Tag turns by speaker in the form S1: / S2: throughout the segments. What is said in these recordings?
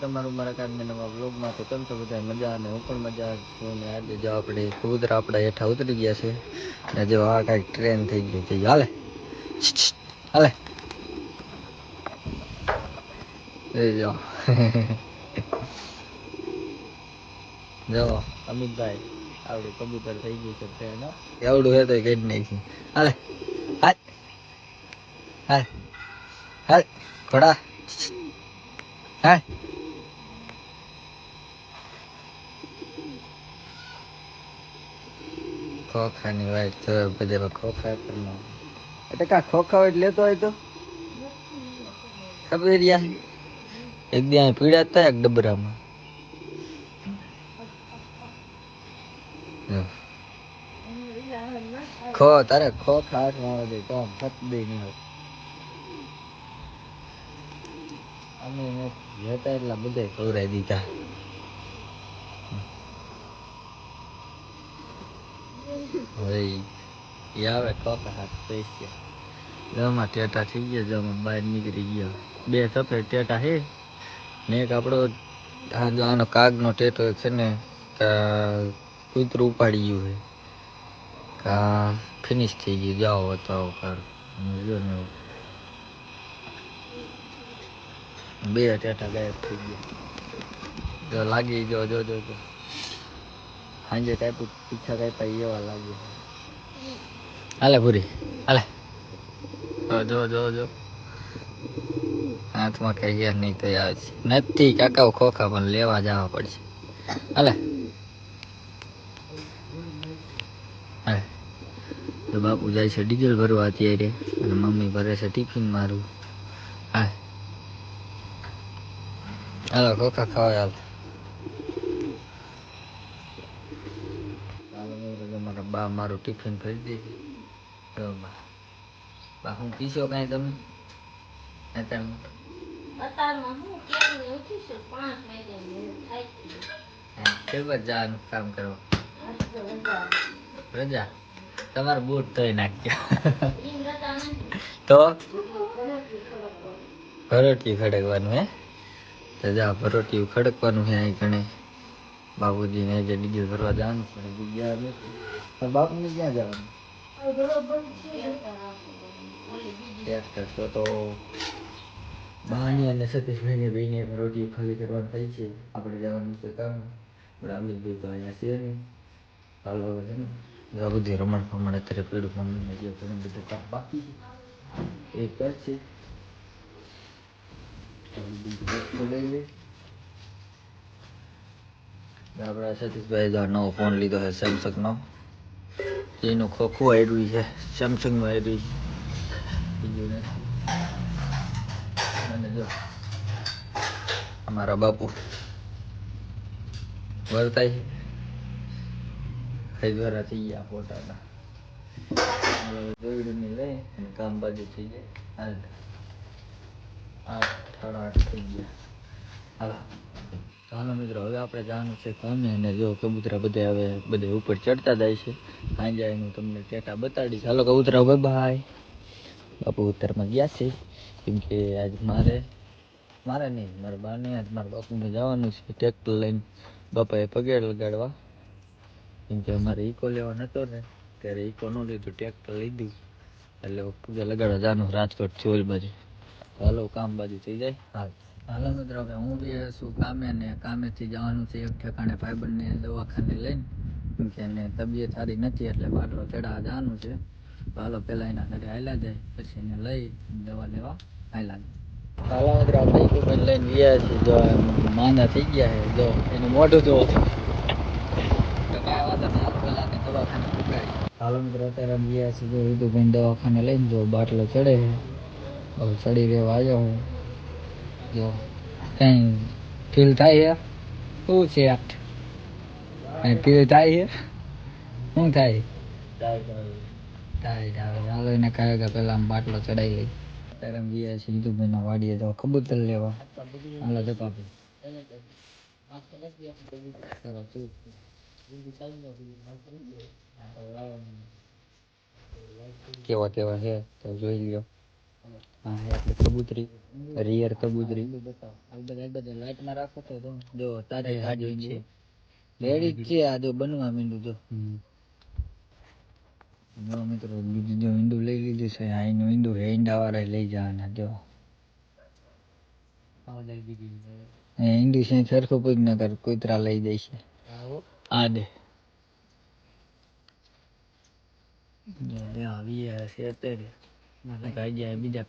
S1: તમારું મારા કારણે નવા તો કેમ મજા અને હું મજા છું હેઠા ઉતરી ગયા છે ને જો કાંઈક ટ્રેન થઈ ગઈ છે. હાલે. હાલે. જો. અમિતભાઈ, આવડું કબૂતર થઈ ગયું છે ટ્રેન એવડું હે તો કઈ નાખી. હાલે. હાલ. હાલ. હાલ. ઘોડા. હાલ ખોખાની વાત તો બધે ખોખા પણ એટલે કા ખોખા હોય લેતો હોય તો? ખબર યાર. એક દી અહીં પીડા હતા એક ડબરામાં. ખો તારે ખો ખાટમાં દે તો આમ દઈ દે નહીં હોય. અમે જતા એટલા બધા ખવડાવી દીધા. હવે આવે ખોખા હાથ પૈસા. જમા ટેટા થઈ ગયા જમા બહાર નીકળી ગયા. બે સફેદ ટેટા છે. ને એક આપણો આનો કાગનો ટેટો છે ને કૂતરું ઉપાડી ગયું છે ફિનિશ થઈ ગયું. જાઓ બતાવો કર જો ને એવું. બે ટેટા ગાયબ થઈ ગયા. જો લાગી જો જો જો. જો સાંજે કાંઈ પીછા કાંઈ એવા લાગે. હાલે પૂરી હાલે. જો જો જો હાથમાં કઈ યાર નહીં તો આવે છે. નથી, કાકાઓ ખોખા, પણ લેવા જવા પડશે. હાલે. હાલે. તો બાપુ જાય છે ડીઝલ ભરવા અત્યારે, અને મમ્મી ભરે છે ટિફિન મારું હા હાલો ખોખા ખાવા હાલ મારા બા મારું ટિફિન ભરી દેજે તો બા. હું પીશો કાંઈ તમે? અત્યારમાં. કેવું જવાનું કામ
S2: કરો રજા.
S1: તમારે બૂટ ધોઈ નાખજો
S2: નથી.
S1: તો?
S2: ખબર પડે.
S1: ખડકવાનું હે? તો જા ભરોટિયું ખડકવાનું છે અહીં કણે બાપુજીને જે ડીઝલ ભરવા જવાનું છે, હજી ગયા નથી. પણ બાપુને ક્યાં જવાનું?
S2: છે.
S1: તો બહાની અને સતીશભાઈને બેને રોટી ખાલી કરવાનું થાય છે. આપણે જવાનું છે કામ. પણ અમિતભાઈ તો અહીંયા છે નહીં. હાલો છે રમણ પ્રમાણે અત્યારે પેડું બધું કામ બાકી છે. એ કર લે આપણા સતીશભાઈ નવો ફોન લીધો છે સેમસંગ નો એનું ખોખું આવ્યું છે સેમસંગનું આવ્યું બીજું અમારા બાપુ વર્તાય છે. હૈદવારા થઈ ગયા પોતાના દોરડીને લઈ અને કામ બાજુ થઈ જાય. આઠ સાડા આઠ ચાલો મિત્રો, હવે આપણે જવાનું છે કામે અને જો કબૂતરા બધા હવે બધે ઉપર ચડતા જાય છે. સાંજે હું તમને ટેટા બતાડીશ. ચાલો કબૂતરા, હવે બાય બાપુ ઉત્તરમાં ગયા છે. કેમ કે આજ મારે મારે નહીં, મારા બાને આજ મારા બાપુને જવાનું છે ટ્રેક્ટર લઈને. બાપાએ પગે લગાડવા. કેમ કે અમારે ઈકો લેવા નતો ને, ત્યારે ઈકો ન લીધું ટ્રેક્ટર લીધું. એટલે પગે લગાડવા જવાનું રાજકોટ ચોલ બાજુ હાલો કામ બાજુ થઈ જાય? હાલ. હાલો મિત્રો હવે હું બી છું કામે ને કામેથી જવાનું છે એક ઠેકાણે ભાઈબંધને દવાખાને લઈને. કે એને તબિયત સારી નથી એટલે બાટલો ચડાવવા જવાનું છે. હાલો પહેલાં એના ઘરે હાલ્યા જાય પછી એને લઈ દવા લેવા હાલ્યા જાય. હાલો મિત્રો આપણે ઇક્વિપમેન્ટ લઈને ગયા છીએ. જો માંદા થઈ ગયા છે. જો એનું મોઢું જો તો કાંઈ વાત નહીં પહેલાં દવાખાને પકડાડી હાલો મિત્રો અત્યારે ગયા છીએ જો દવાખાને લઈને જો બાટલો ચડે છે. હવે ચડી રહેવા આવ્યો હું જો કઈ ફીલ થાય છે શું છે આ કઈ ફીલ થાય છે શું થાય થાય થાય હાલો એને કાંઈ પેલા આમ બાટલો ચડાવી લઈ અત્યારે અમે ગયા છીએ હિન્દુભાઈના વાડીએ તો કબૂતર લેવા હાલો તો કાપી કેવા કેવા છે તો જોઈ લ્યો હા એટલે કબૂતરી રિયર કબૂતરી બધા બધા લાઈટમાં રાખો તો જો જો તારે હાજર છે. રેડી છે આ જો બનવા માંડ્યું જો. જો મિત્રો બીજું જો ઈંડું લઈ લીધું છે. આ એનું ઈંડું ઈંડા વાળા લઈ જવાના જો. ઈંડું છે સરખું પૂજ ન કર કૂતરા લઈ જાય છે. આ દે. આવી છે અત્યારે. બીજા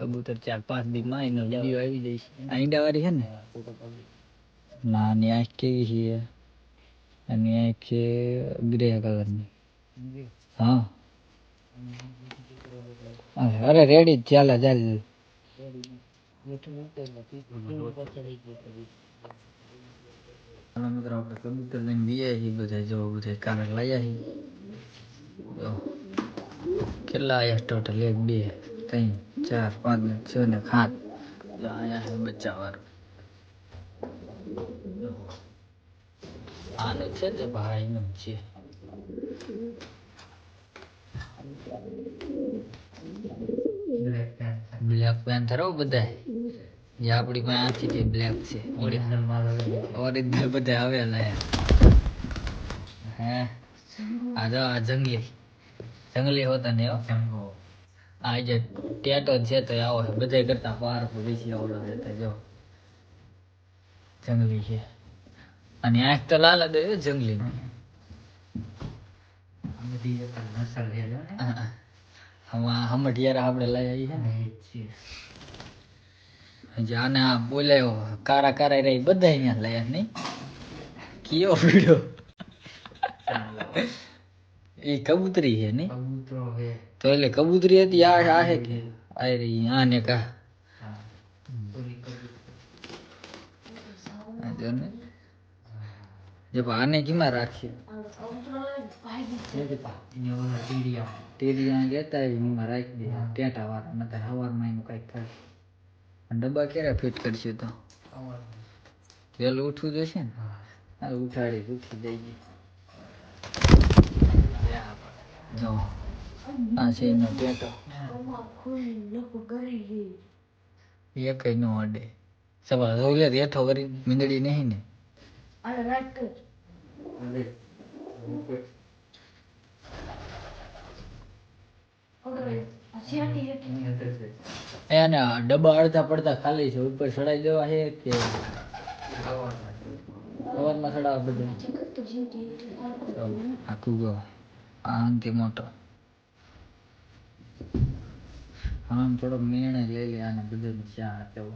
S1: કબૂતર ચાર, પાંચ દી માં આવી જાય છે. ઈંડા વાળી છે ને? ના આંખ કેવી છે આની આંખ છે ગ્રે કલરની અરે રેડી જ ચાલે, ચાલ. મિત્રો, આપણે કબૂતર લઈને છીએ બધા જો બધા કારક લાયા જો. કેટલા આયા ટોટલ એક, બે, ત્રણ, ચાર, પાંચ, છ ને સાત. જો છે બચ્ચા વાળું આનું છે ને ભાઈનું છે. બ્લેક પેન્થર હો બધા જે આપણી પાસે આથી જે બ્લેક છે. ઓરિજિનલ બધા આવેલા હે? આ જો આ જંગલી. જંગલી હોતા ને આ જે ટેટો છે તો આવો છે. બધા કરતા પાર પર બેસી આવડો છે જો. જંગલી છે. અને આંખ તો લાલ દે જંગલી હમઢિયારા આપણે લઈ આવી છે. ને આને આ બોલાયો કારા કારા રહી બધા અહીંયા લયા નહીં. કયો પીડ્યો એ કબૂતરી છે નહીં તો એટલે કબૂતરી હતી આ આ છે કે? આ રહી આને કા. જો ને. જે પણ આને કેમાં રાખીએ ટેરિયા કહેતા એમાં રાખી દે. ટેટા વાળા નતર સવારમાં એનું કાંઈક થાય. ડબ્બા ક્યારે ફિટ કરશે તો? વહેલું ઉઠવું જોઈશે ને? ઉઠાડી ઉઠી જઈએ. જો આ છે એનો ટેટો એ કઈ નો અડે. સવારે જોઈ લે હેઠો કરી મીંદડી નહીં ને. એ અને ડબ્બા અડધા પડતા ખાલી છે ઉપર ચડાઈ દેવા છે કે સવારમાં ચડાવવા બધું? આખું આનાથી મોટો આમ થોડોક નિર્ણય લઈ લે આને બધું જ્યાં તેવો.